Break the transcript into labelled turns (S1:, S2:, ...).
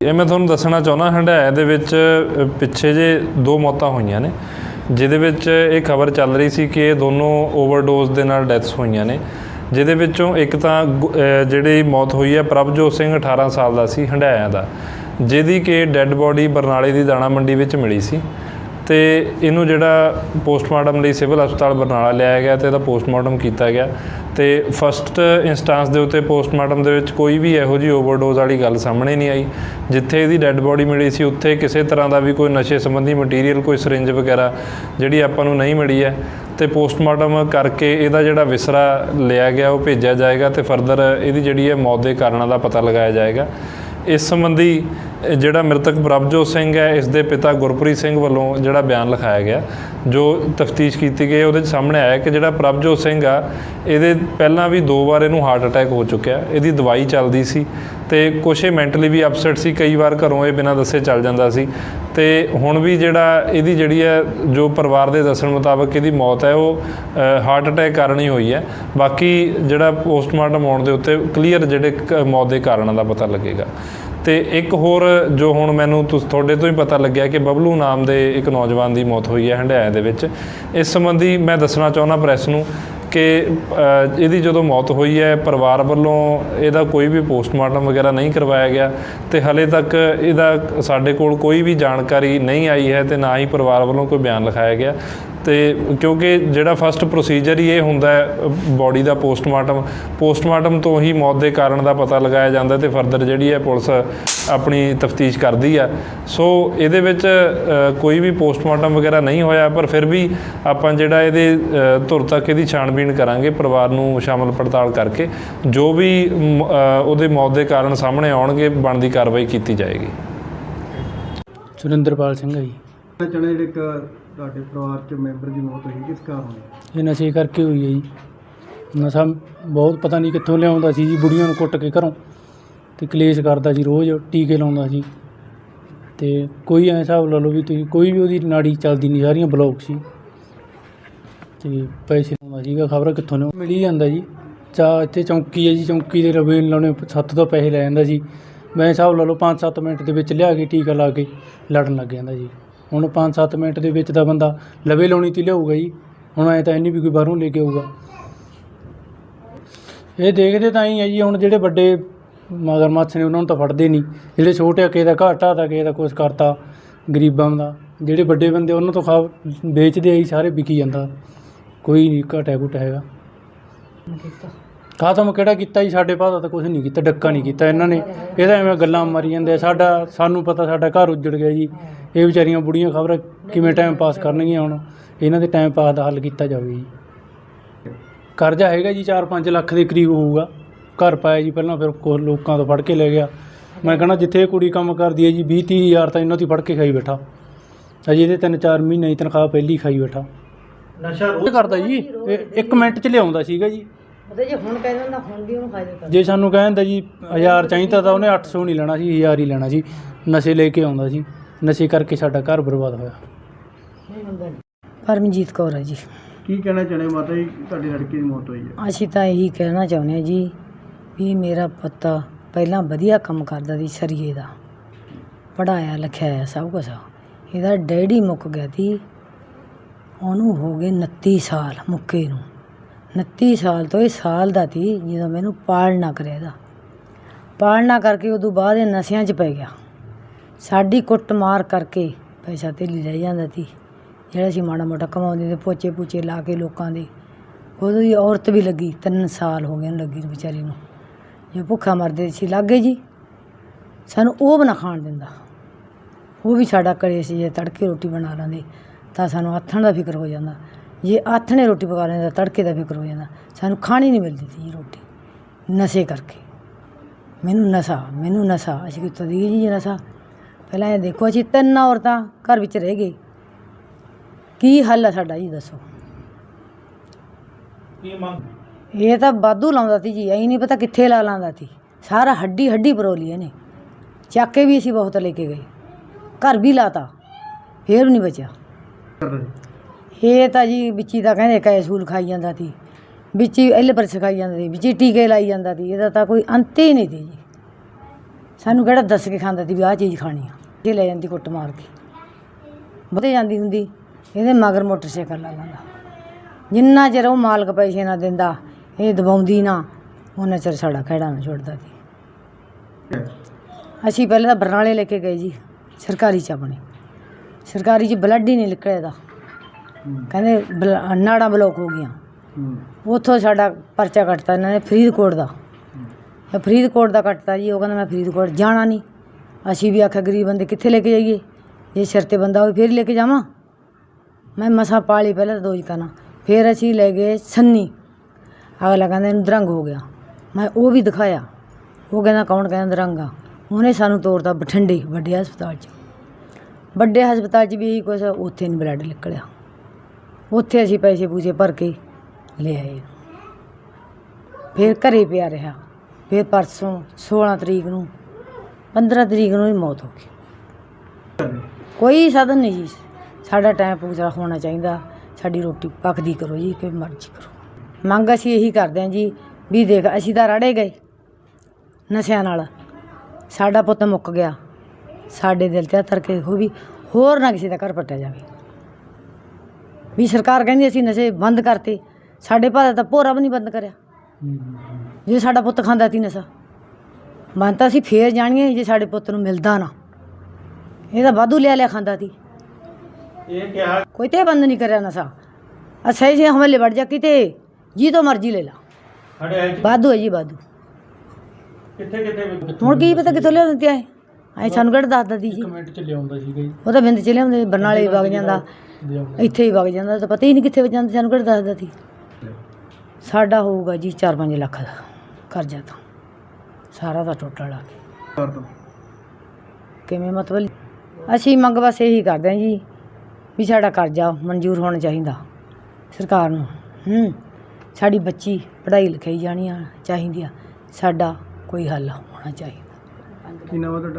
S1: ਇਹ ਮੈਂ ਤੁਹਾਨੂੰ ਦੱਸਣਾ ਚਾਹੁੰਦਾ ਹੰਡਾਇਆ ਦੇ ਵਿੱਚ ਪਿੱਛੇ ਜੇ ਦੋ ਮੌਤਾਂ ਹੋਈਆਂ ਨੇ, ਜਿਹਦੇ ਵਿੱਚ ਇਹ ਖਬਰ ਚੱਲ ਰਹੀ ਸੀ ਕਿ ਇਹ ਦੋਨੋਂ ਓਵਰਡੋਜ਼ ਦੇ ਨਾਲ ਡੈਥਸ ਹੋਈਆਂ ਨੇ, ਜਿਹਦੇ ਵਿੱਚੋਂ ਇੱਕ ਤਾਂ ਗੁ- ਜਿਹੜੀ ਮੌਤ ਹੋਈ ਹੈ, ਪ੍ਰਭਜੋਤ ਸਿੰਘ 18 ਸਾਲ ਦਾ ਸੀ ਹੰਡਾਇਆ ਦਾ, ਜਿਹਦੀ ਕਿ ਡੈੱਡ ਬੋਡੀ ਬਰਨਾਲੇ ਦੀ ਦਾਣਾ ਮੰਡੀ ਵਿੱਚ ਮਿਲੀ ਸੀ, ਤੇ ਇਹਨੂੰ ਜਿਹੜਾ ਪੋਸਟਮਾਰਟਮ ਲਈ ਸਿਵਲ ਹਸਪਤਾਲ ਬਰਨਾਲਾ ਲਿਆਇਆ ਗਿਆ ਤੇ ਇਹਦਾ ਪੋਸਟਮਾਰਟਮ ਕੀਤਾ ਗਿਆ ਤੇ ਫਸਟ ਇੰਸਟੈਂਸ ਦੇ ਉੱਤੇ ਪੋਸਟਮਾਰਟਮ ਦੇ ਵਿੱਚ ਕੋਈ ਵੀ ਇਹੋ ਜਿਹੀ ਓਵਰਡੋਜ਼ ਵਾਲੀ ਗੱਲ ਸਾਹਮਣੇ ਨਹੀਂ ਆਈ, ਜਿੱਥੇ ਇਹਦੀ ਡੈੱਡ ਬੋਡੀ ਮਿਲੀ ਸੀ, ਉੱਥੇ ਕਿਸੇ ਤਰ੍ਹਾਂ ਦਾ ਵੀ ਕੋਈ ਨਸ਼ੇ ਸੰਬੰਧੀ ਮਟੀਰੀਅਲ ਕੋਈ ਸਿਰਿੰਜ ਵਗੈਰਾ ਜਿਹੜੀ ਆਪਾਂ ਨੂੰ ਨਹੀਂ ਮਿਲੀ ਹੈ, ਤੇ ਪੋਸਟਮਾਰਟਮ ਕਰਕੇ ਇਹਦਾ ਜਿਹੜਾ ਵਿਸਰਾ ਲਿਆ ਗਿਆ, ਉਹ ਭੇਜਿਆ ਜਾਏਗਾ ਤੇ ਫਰਦਰ ਇਹਦੀ ਜਿਹੜੀ ਹੈ ਮੌਤ ਦੇ ਕਾਰਨਾਂ ਦਾ ਪਤਾ ਲਗਾਇਆ ਜਾਏਗਾ। ਇਸ ਸੰਬੰਧੀ ਜਿਹੜਾ ਮ੍ਰਿਤਕ ਪ੍ਰਭਜੋਤ ਸਿੰਘ ਹੈ, ਇਸ ਦੇ ਪਿਤਾ ਗੁਰਪ੍ਰੀਤ ਸਿੰਘ ਵੱਲੋਂ ਜਿਹੜਾ ਬਿਆਨ ਲਿਖਾਇਆ ਗਿਆ, ਜੋ ਤਫਤੀਸ਼ ਕੀਤੀ ਗਈ ਉਹਦੇ 'ਚ ਸਾਹਮਣੇ ਆਇਆ ਕਿ ਜਿਹੜਾ ਪ੍ਰਭਜੋਤ ਸਿੰਘ ਆ, ਇਹਦੇ ਪਹਿਲਾਂ ਵੀ ਦੋ ਵਾਰ ਇਹਨੂੰ ਹਾਰਟ ਅਟੈਕ ਹੋ ਚੁੱਕਿਆ, ਇਹਦੀ ਦਵਾਈ ਚੱਲਦੀ ਸੀ ਤੇ ਕੁਛ ਇਹ ਮੈਂਟਲੀ ਵੀ ਅਪਸੈਟ ਸੀ, ਕਈ ਵਾਰ ਘਰੋਂ ਇਹ ਬਿਨਾਂ ਦੱਸੇ ਚੱਲ ਜਾਂਦਾ ਸੀ। ਤੇ ਹੁਣ ਵੀ ਜਿਹੜਾ ਇਹਦੀ ਜਿਹੜੀ ਹੈ, ਜੋ ਪਰਿਵਾਰ ਦੇ ਦੱਸਣ ਮੁਤਾਬਕ ਇਹਦੀ ਮੌਤ ਹੈ, ਉਹ ਹਾਰਟ ਅਟੈਕ ਕਾਰਨ ਹੀ ਹੋਈ ਹੈ। ਬਾਕੀ ਜਿਹੜਾ ਪੋਸਟਮਾਰਟਮ ਆਉਣ ਦੇ ਉੱਤੇ ਕਲੀਅਰ ਜਿਹੜੇ ਕ- ਮੌਤ ਦੇ ਕਾਰਨਾਂ ਦਾ ਪਤਾ ਲੱਗੇਗਾ। ਤੇ ਇੱਕ ਹੋਰ ਜੋ ਹੁਣ ਮੈਨੂੰ ਤੁਸ, ਤੁਹਾਡੇ ਤੋਂ ਹੀ ਪਤਾ ਲੱਗਿਆ ਕਿ ਬਬਲੂ ਨਾਮ ਦੇ ਇੱਕ ਨੌਜਵਾਨ ਦੀ ਮੌਤ ਹੋਈ ਹੈ ਹੰਡਿਆਇਆ ਦੇ ਵਿੱਚ। ਇਸ ਸੰਬੰਧੀ ਮੈਂ ਦੱਸਣਾ ਚਾਹੁੰਦਾ ਪ੍ਰੈਸ ਨੂੰ ਕਿ ਇਹਦੀ ਜਦੋਂ ਮੌਤ ਹੋਈ ਹੈ, ਪਰਿਵਾਰ ਵੱਲੋਂ ਇਹਦਾ ਕੋਈ ਵੀ ਪੋਸਟਮਾਰਟਮ ਵਗੈਰਾ ਨਹੀਂ ਕਰਵਾਇਆ ਗਿਆ ਤੇ ਹਲੇ ਤੱਕ ਇਹਦਾ ਸਾਡੇ ਕੋਲ ਕੋਈ ਵੀ ਜਾਣਕਾਰੀ ਨਹੀਂ ਆਈ ਹੈ ਤੇ ਨਾ ਹੀ ਪਰਿਵਾਰ ਵੱਲੋਂ ਕੋਈ ਬਿਆਨ ਲਿਖਾਇਆ ਗਿਆ। ਤੇ ਕਿਉਂਕਿ ਜਿਹੜਾ ਫਸਟ ਪ੍ਰੋਸੀਜਰ ਹੀ ਇਹ ਹੁੰਦਾ ਹੈ ਬਾਡੀ ਦਾ ਪੋਸਟਮਾਰਟਮ ਪੋਸਟਮਾਰਟਮ ਤੋਂ ਹੀ ਮੌਤ ਦੇ ਕਾਰਨ ਦਾ ਪਤਾ ਲਗਾਇਆ ਜਾਂਦਾ ਤੇ ਫਰਦਰ ਜਿਹੜੀ ਹੈ ਪੁਲਿਸ ਆਪਣੀ ਤਫਤੀਸ਼ ਕਰਦੀ ਆ। ਸੋ ਇਹਦੇ ਵਿੱਚ ਕੋਈ ਵੀ ਪੋਸਟਮਾਰਟਮ ਵਗੈਰਾ ਨਹੀਂ ਹੋਇਆ ਪਰ ਫਿਰ ਵੀ ਆਪਾਂ ਜਿਹੜਾ ਇਹਦੇ ਧੁਰ ਤੱਕ ਇਹਦੀ ਛਾਣਬੀਣ ਕਰਾਂਗੇ ਪਰਿਵਾਰ ਨੂੰ ਸ਼ਾਮਲ ਪੜਤਾਲ ਕਰਕੇ ਜੋ ਵੀ ਉਹਦੇ ਮੌਤ ਦੇ ਕਾਰਨ ਸਾਹਮਣੇ ਆਉਣਗੇ ਬਣਦੀ ਕਾਰਵਾਈ ਕੀਤੀ ਜਾਏਗੀ।
S2: ਸੁਰਿੰਦਰਪਾਲ ਸਿੰਘ ਜੀ।
S3: ਜਿਹੜੇ ਇੱਕ ਤੁਹਾਡੇ ਪਰਿਵਾਰ ਚ ਮੈਂਬਰ ਦੀ ਮੌਤ ਹੋਈ, ਕਿਸ ਕਾਰਨ ਹੋਈ?
S2: ਇਹ ਨਸ਼ੇ ਕਰਕੇ ਹੋਈ ਹੈ ਜੀ। ਨਸ਼ਾ ਬਹੁਤ ਪਤਾ ਨਹੀਂ ਕਿੱਥੋਂ ਲਿਆਉਂਦਾ ਸੀ ਜੀ, ਬੁੜੀਆਂ ਨੂੰ ਕੁੱਟ ਕੇ ਘਰੋਂ ਤੇ ਕਲੇਸ਼ ਕਰਦਾ ਸੀ ਰੋਜ਼, ਟੀਕੇ ਲਾਉਂਦਾ ਸੀ। ਤੇ ਕੋਈ ਐਂ ਹਿਸਾਬ ਲਾ ਲਓ ਵੀ ਤੁਸੀਂ, ਕੋਈ ਵੀ ਉਹਦੀ ਨਾੜੀ ਚੱਲਦੀ ਨਹੀਂ, ਸਾਰੀਆਂ ਬਲੌਕ ਸੀ। ਤੇ ਪੈਸੇ ਲਾਉਂਦਾ ਸੀਗਾ, ਖਬਰ ਕਿੱਥੋਂ ਲਿਆਉਂ ਮਿਲੀ ਜਾਂਦਾ ਜੀ। ਚਾ, ਇੱਥੇ ਚੌਂਕੀ ਹੈ ਜੀ, ਚੌਂਕੀ ਦੇ ਰਵੇ ਲਾਉਣੇ, ਸੱਤ ਤੋਂ ਪੈਸੇ ਲੈ ਜਾਂਦਾ ਜੀ ਮੈਂ ਹਿਸਾਬ ਲਾ ਲਓ 5-7 ਮਿੰਟ ਦੇ ਵਿੱਚ ਲਿਆ ਕੇ ਟੀਕਾ ਲਾ ਕੇ ਲੜਨ ਲੱਗ ਜਾਂਦਾ ਜੀ ਹੁਣ 5-7 ਮਿੰਟ ਦੇ ਵਿੱਚ ਤਾਂ ਬੰਦਾ ਲਵੇ ਲਾਉਣੀ ਤੇ ਲਿਆਊਗਾ ਜੀ ਹੁਣ ਐ ਤਾਂ ਇੰਨੀ ਵੀ ਕੋਈ ਬਾਹਰੋਂ ਲੈ ਕੇ ਆਊਗਾ। ਇਹ ਦੇਖਦੇ ਤਾਂ ਹੀ ਹੈ ਜੀ ਹੁਣ ਜਿਹੜੇ ਵੱਡੇ ਮਗਰਮੱਛ ਨੇ ਉਹਨਾਂ ਨੂੰ ਤਾਂ ਫੜਦੇ ਨਹੀਂ। ਜਿਹੜੇ ਛੋਟੇ ਆ, ਕਿਸੇ ਦਾ ਘਾਟਾ ਤਾਂ ਕਿਸੇ ਦਾ ਕੁਛ ਕਰਤਾ ਗਰੀਬਾਂ ਦਾ। ਜਿਹੜੇ ਵੱਡੇ ਬੰਦੇ ਉਹਨਾਂ ਤੋਂ ਖਾ ਵੇਚਦੇ ਆਈ ਸਾਰੇ ਵਿਕੀ ਜਾਂਦਾ। ਕੋਈ ਨਹੀਂ ਘਾਟਾ ਘੁਟਾ ਹੈਗਾ ਖਾਤਮ ਕਿਹੜਾ ਕੀਤਾ ਜੀ? ਸਾਡੇ ਭਾਦਾ ਤਾਂ ਕੁਝ ਨਹੀਂ ਕੀਤਾ ਡੱਕਾ ਨਹੀਂ ਕੀਤਾ ਇਹਨਾਂ ਨੇ। ਇਹਦਾ ਐਵੇਂ ਗੱਲਾਂ ਮਾਰੀ ਜਾਂਦੇ ਆ। ਸਾਡਾ ਸਾਨੂੰ ਪਤਾ ਸਾਡਾ ਘਰ ਉੱਜੜ ਗਿਆ ਜੀ। ਇਹ ਵਿਚਾਰੀਆਂ ਬੁੜੀਆਂ ਖਬਰ ਕਿਵੇਂ ਟਾਈਮ ਪਾਸ ਕਰਨਗੀਆਂ ਹੁਣ? ਇਹਨਾਂ ਦੇ ਟਾਈਮ ਪਾਸ ਦਾ ਹੱਲ ਕੀਤਾ ਜਾਵੇ ਜੀ। ਕਰਜ਼ਾ ਹੈਗਾ ਜੀ 4-5 ਲੱਖ ਦੇ ਕਰੀਬ ਹੋਊਗਾ। ਘਰ ਪਾਇਆ ਜੀ ਪਹਿਲਾਂ ਫਿਰ ਕੁਛ ਲੋਕਾਂ ਤੋਂ ਫੜ ਕੇ ਲੈ ਗਿਆ। ਮੈਂ ਕਹਿੰਦਾ ਜਿੱਥੇ ਇਹ ਕੁੜੀ ਕੰਮ ਕਰਦੀ ਹੈ ਜੀ 20-30 ਹਜ਼ਾਰ ਤਾਂ ਇਹਨਾਂ ਤੋਂ ਹੀ ਫੜ ਕੇ ਖਾਈ ਬੈਠਾ। ਅਜੇ ਇਹਦੇ 3-4 ਮਹੀਨੇ ਦੀ ਤਨਖਾਹ ਪਹਿਲੀ ਖਾਈ ਬੈਠਾ।
S3: ਨਸ਼ਾ
S2: ਇਹ ਕਰਦਾ ਜੀ। ਇਹ ਇੱਕ ਮਿੰਟ 'ਚ ਲਿਆਉਂਦਾ ਸੀਗਾ ਜੀ।
S4: ਜੇ ਹੁਣ ਕਹਿ ਦਿੰਦਾ ਹੁਣ ਵੀ ਉਹਨੂੰ ਫਾਇਦਾ ਕਰ
S2: ਜੇ ਸਾਨੂੰ ਕਹਿੰਦਾ ਜੀ 1000 ਚਾਹੀਦਾ ਤਾਂ ਉਹਨੇ 800 ਨਹੀਂ ਲੈਣਾ ਸੀ 1000 ਹੀ ਲੈਣਾ ਸੀ ਨਸ਼ੇ ਲੈ ਕੇ ਆਉਂਦਾ ਸੀ ਨਸ਼ੇ ਕਰਕੇ ਸਾਡਾ ਘਰ ਬਰਬਾਦ ਹੋਇਆ।
S4: ਨਹੀਂ ਹੁੰਦਾ ਨਹੀਂ ਪਰਮਜੀਤ ਕੌਰ ਹੈ ਜੀ।
S3: ਕੀ ਕਹਿਣਾ ਚਾਹੁੰਦੇ ਮਾਤਾ ਜੀ? ਤੁਹਾਡੀ ਲੜਕੀ ਦੀ ਮੌਤ ਹੋਈ ਹੈ।
S4: ਅਸੀਂ ਤਾਂ ਇਹੀ ਕਹਿਣਾ ਚਾਹੁੰਦੇ ਹਾਂ ਜੀ ਵੀ ਮੇਰਾ ਪੁੱਤ ਪਹਿਲਾਂ ਵਧੀਆ ਕੰਮ ਕਰਦਾ ਸੀ ਸਰੀਏ ਦਾ। ਪੜਾਇਆ ਲਿਖਿਆ ਆ ਸਭ ਕੁਝ ਇਹਦਾ ਡੈਡੀ ਮੁੱਕ ਗਿਆ ਸੀ। ਉਹਨੂੰ ਹੋ ਗਏ 29 ਸਾਲ ਮੁੱਕੇ ਨੂੰ। 29 ਸਾਲ ਤੋਂ ਇਹ ਸਾਲ ਦਾ ਸੀ ਜਦੋਂ ਮੈਨੂੰ ਪਾਲਣਾ ਕਰਿਆ ਇਹਦਾ ਪਾਲਣਾ ਕਰਕੇ ਉਦੋਂ ਬਾਅਦ ਇਹ ਨਸ਼ਿਆਂ 'ਚ ਪੈ ਗਿਆ। ਸਾਡੀ ਕੁੱਟ ਮਾਰ ਕਰਕੇ ਪੈਸਾ ਧੇਲੀ ਲੈ ਜਾਂਦਾ ਸੀ। ਜਿਹੜਾ ਸੀ ਮਾੜਾ ਮੋਟਾ ਕਮਾਉਂਦੇ ਤੇ ਪੋਚੇ ਪੂਚੇ ਲਾ ਕੇ ਲੋਕਾਂ ਦੇ। ਉਦੋਂ ਦੀ ਔਰਤ ਵੀ ਲੱਗੀ, ਤਿੰਨ ਸਾਲ ਹੋ ਗਏ ਉਹਨੂੰ ਲੱਗੀ ਨੂੰ ਵਿਚਾਰੀ ਨੂੰ। ਜੇ ਭੁੱਖਾ ਮਰਦੇ ਸੀ, ਲੱਗੇ ਜੀ। ਸਾਨੂੰ ਉਹ ਬਣਾ ਖਾਣ ਦਿੰਦਾ। ਉਹ ਵੀ ਸਾਡਾ ਕਰੇ ਸੀ, ਜੇ ਤੜਕੇ ਰੋਟੀ ਬਣਾ ਲੈਂਦੇ ਤਾਂ ਸਾਨੂੰ ਆਥਣ ਦਾ ਫਿਕਰ ਹੋ ਜਾਂਦਾ। ਜੇ ਆਥਣੇ ਰੋਟੀ ਪਕਾ ਲੈਂਦੇ ਤੜਕੇ ਦਾ ਫਿਕਰ ਹੋ ਜਾਂਦਾ। ਸਾਨੂੰ ਖਾਣੀ ਨਹੀਂ ਮਿਲਦੀ ਸੀ ਜੀ ਰੋਟੀ। ਨਸ਼ੇ ਕਰਕੇ। ਮੈਨੂੰ ਨਸ਼ਾ ਮੈਨੂੰ ਨਸ਼ਾ। ਅਸੀਂ ਕਿੱਥੋਂ ਦੀ ਜੀ ਨਸ਼ਾ? ਪਹਿਲਾਂ ਇਹ ਦੇਖੋ ਅਸੀਂ ਤਿੰਨ ਔਰਤਾਂ ਘਰ ਵਿੱਚ ਰਹਿ ਗਏ। ਕੀ ਹੱਲ ਆ ਸਾਡਾ ਜੀ ਦੱਸੋ। ਇਹ ਤਾਂ ਵਾਧੂ ਲਾਉਂਦਾ ਸੀ ਜੀ ਐਂ ਨਹੀਂ ਪਤਾ ਕਿੱਥੇ ਲਾ ਲਾਂਦਾ ਸੀ। ਸਾਰਾ ਹੱਡੀ ਹੱਡੀ ਪਰੋਲੀ ਇਹਨੇ। ਚੱਕ ਕੇ ਵੀ ਅਸੀਂ ਬਹੁਤ ਲੈ ਕੇ ਗਏ। ਘਰ ਵੀ ਲਾਤਾ ਫੇਰ ਵੀ ਨਹੀਂ ਬਚਿਆ। ਇਹ ਤਾਂ ਜੀ ਵਿੱਚੀ ਤਾਂ ਕਹਿੰਦੇ ਕੈਸੂਲ ਖਾਈ ਜਾਂਦਾ ਸੀ। ਵਿੱਚੀ ਐਲ ਪਰ ਸਿਖਾਈ ਜਾਂਦਾ ਸੀ। ਵਿੱਚੀ ਟੀਕੇ ਲਾਈ ਜਾਂਦਾ ਸੀ। ਇਹਦਾ ਤਾਂ ਕੋਈ ਅੰਤ ਹੀ ਨਹੀਂ ਸੀ ਜੀ। ਸਾਨੂੰ ਕਿਹੜਾ ਦੱਸ ਕੇ ਖਾਂਦਾ ਸੀ ਵੀ ਆਹ ਚੀਜ਼ ਖਾਣੀ ਆ। ਇਹ ਲੈ ਜਾਂਦੀ ਕੁੱਟ ਮਾਰ ਕੇ। ਵਧੇ ਜਾਂਦੀ ਹੁੰਦੀ। ਇਹਦੇ ਮਗਰ ਮੋਟਰਸਾਈਕਲ ਲਾ ਲੈਂਦਾ। ਜਿੰਨਾ ਚਿਰ ਉਹ ਮਾਲਕ ਪੈਸੇ ਨਾ ਦਿੰਦਾ, ਇਹ ਦਬਾਉਂਦੀ ਨਾ, ਉਹਨਾਂ ਚਿਰ ਸਾਡਾ ਖਹਿੜਾ ਨਾ ਛੁੱਟਦਾ ਸੀ। ਅਸੀਂ ਪਹਿਲਾਂ ਤਾਂ ਬਰਨਾਲੇ ਲੈ ਕੇ ਗਏ ਜੀ। ਸਰਕਾਰੀ ਚ ਆਪਣੇ। ਸਰਕਾਰੀ ਚ ਬਲੱਡ ਹੀ ਨਹੀਂ ਨਿਕਲਿਆ ਦਾ ਕਹਿੰਦੇ ਬਲ- ਨਾੜਾਂ ਬਲੋਕ ਹੋ ਗਈਆਂ। ਉੱਥੋਂ ਸਾਡਾ ਪਰਚਾ ਕੱਟਤਾ ਇਹਨਾਂ ਨੇ ਫਰੀਦਕੋਟ ਦਾ। ਇਹ ਫਰੀਦਕੋਟ ਦਾ ਕੱਟਤਾ ਜੀ ਉਹ ਕਹਿੰਦਾ ਮੈਂ ਫਰੀਦਕੋਟ ਜਾਣਾ ਨਹੀਂ। ਅਸੀਂ ਵੀ ਆਖਿਆ ਗਰੀਬ ਬੰਦੇ ਕਿੱਥੇ ਲੈ ਕੇ ਜਾਈਏ? ਜੇ ਸਿਰ ਤੇ ਬੰਦਾ ਹੋਵੇ ਫਿਰ ਲੈ ਕੇ ਜਾਵਾਂ। ਮੈਂ ਮਸਾ ਪਾਲੀ ਪਹਿਲਾਂ ਤਾਂ ਦੋ ਹੀ ਕਰਨਾ ਫਿਰ ਅਸੀਂ ਲੈ ਗਏ ਸੰਨੀ। ਅਗਲਾ ਕਹਿੰਦਾ ਇਹਨੂੰ ਦਰੰਗ ਹੋ ਗਿਆ। ਮੈਂ ਉਹ ਵੀ ਦਿਖਾਇਆ। ਉਹ ਕਹਿੰਦਾ ਕੌਣ? ਕਹਿੰਦਾ ਦਰੰਗ ਆ। ਉਹਨੇ ਸਾਨੂੰ ਤੋਰਤਾ ਬਠਿੰਡੇ ਵੱਡੇ ਹਸਪਤਾਲ 'ਚ। ਵੱਡੇ ਹਸਪਤਾਲ 'ਚ ਵੀ ਇਹੀ ਕੁਛ ਉੱਥੇ ਨਹੀਂ ਬਲੱਡ ਨਿਕਲਿਆ। ਉੱਥੇ ਅਸੀਂ ਪੈਸੇ ਪੂਸੇ ਭਰ ਕੇ ਲੈ ਆਏ। ਫਿਰ ਘਰੇ ਪਿਆ ਰਿਹਾ। ਫਿਰ ਪਰਸੋਂ 16 ਤਰੀਕ ਨੂੰ 15 ਤਰੀਕ ਨੂੰ ਹੀ ਮੌਤ ਹੋ ਗਈ। ਕੋਈ ਸਾਧਨ ਨਹੀਂ ਜੀ। ਸਾਡਾ ਟਾਈਮ ਪੂਰਾ ਹੋਣਾ ਚਾਹੀਦਾ। ਸਾਡੀ ਰੋਟੀ ਪੱਕਦੀ ਕਰੋ ਜੀ ਕਿ ਮਰਜ਼ੀ ਕਰੋ। ਮੰਗ ਅਸੀਂ ਇਹੀ ਕਰਦੇ ਹਾਂ ਜੀ ਵੀ ਦੇਖ, ਅਸੀਂ ਤਾਂ ਰੜੇ ਗਏ ਨਸ਼ਿਆਂ ਨਾਲ। ਸਾਡਾ ਪੁੱਤ ਮੁੱਕ ਗਿਆ। ਸਾਡੇ ਦਿਲ ਤੇ ਹੱਥ ਕੇ ਹੋ ਵੀ ਹੋਰ ਨਾ ਕਿਸੇ ਦਾ ਘਰ ਪੱਟਿਆ ਜਾਵੇ। ਵੀ ਸਰਕਾਰ ਕਹਿੰਦੀ ਅਸੀਂ ਨਸ਼ੇ ਬੰਦ ਕਰਤੇ। ਸਾਡੇ ਭਾਰਤ ਤਾਂ ਭੋਰਾ ਵੀ ਨਹੀਂ ਬੰਦ ਕਰਿਆ। ਜੇ ਸਾਡਾ ਪੁੱਤ ਖਾਂਦਾ ਤੀ ਨਸ਼ਾ ਮੰਨ ਤਾਂ ਅਸੀਂ ਫੇਰ ਜਾਣੀਏ ਜੇ ਸਾਡੇ ਪੁੱਤ ਨੂੰ ਮਿਲਦਾ ਨਾ। ਇਹ ਤਾਂ ਵਾਧੂ ਲਿਆ ਲਿਆ ਖਾਂਦਾ ਤੀ
S3: ਇਹ ਕਿਹਾ
S4: ਕੋਈ ਤੇ ਬੰਦ ਨਹੀਂ ਕਰਿਆ ਨਸ਼ਾ। ਅਸਾਈ ਜੇ ਹਮਲੇ ਵੜ ਜਾ ਕਿਤੇ ਜੀ ਤੋਂ ਮਰਜ਼ੀ ਲੈ ਲਾ।
S3: ਸਾਡੇ
S4: ਵਾਧੂ ਹੈ ਜੀ ਵਾਧੂ।
S3: ਕਿੱਥੇ ਕਿੱਥੇ
S4: ਹੁਣ ਕੀ ਪਤਾ ਕਿੱਥੋਂ ਲਿਆਉਂਦੇ ਤੇ ਆਏ ਐ ਸਾਨੂੰ ਕਿਹੜਾ ਦੱਸਦਾ ਦੀ ਜੀ?
S2: ਕਮੈਂਟ ਚ ਲਿਆਉਂਦਾ ਸੀਗਾ ਜੀ।
S4: ਉਹ ਤਾਂ ਬਿੰਦ ਚ ਲਿਆਉਂਦੇ ਬਰਨਾਲੇ ਹੀ ਵਗ ਜਾਂਦਾ। ਇੱਥੇ ਹੀ ਵਗ ਜਾਂਦਾ ਤਾਂ ਪਤਾ ਹੀ ਨਹੀਂ ਕਿੱਥੇ ਵਗ ਜਾਂਦਾ ਸਾਨੂੰ ਕਿਹੜਾ ਦੱਸਦਾ ਸੀ? ਸਾਡਾ ਹੋਊਗਾ ਜੀ 4-5 ਲੱਖ ਦਾ ਕਰਜ਼ਾ ਤਾਂ। ਸਾਰਾ ਦਾ ਟੋਟਲ ਆ। ਕੇ
S3: ਕਰ ਦੋ।
S4: ਕਿਵੇਂ ਮਤਲਬ? ਅਸੀਂ ਮੰਗ ਬਸ ਇਹੀ ਕਰਦੇ ਹਾਂ ਜੀ ਵੀ ਸਾਡਾ ਕਰਜ਼ਾ ਮਨਜ਼ੂਰ ਹੋਣਾ ਚਾਹੀਦਾ ਸਰਕਾਰ ਨੂੰ। ਹੂੰ ਸਾਡੀ ਬੱਚੀ ਪੜ੍ਹਾਈ ਲਿਖਾਈ ਜਾਣੀ ਆ ਚਾਹੀਦੀ ਆ। ਸਾਡਾ ਕੋਈ ਹੱਲ ਹੋਣਾ ਚਾਹੀਦਾ।
S3: ਕੀ ਨਾਮ ਤੁਹਾਡਾ?